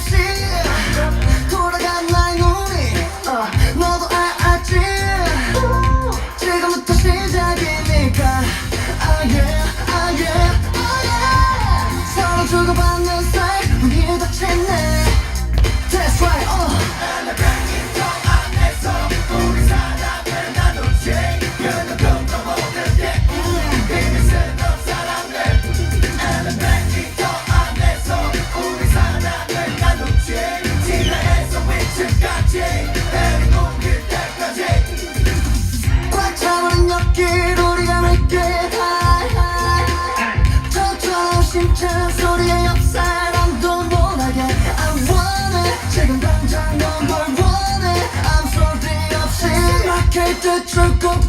sim 진짜 소리에 옆 사람도 못하게. I want it 지금 당장 넌뭘 원해 I'm sorry 없이. 막힐 듯 줄곧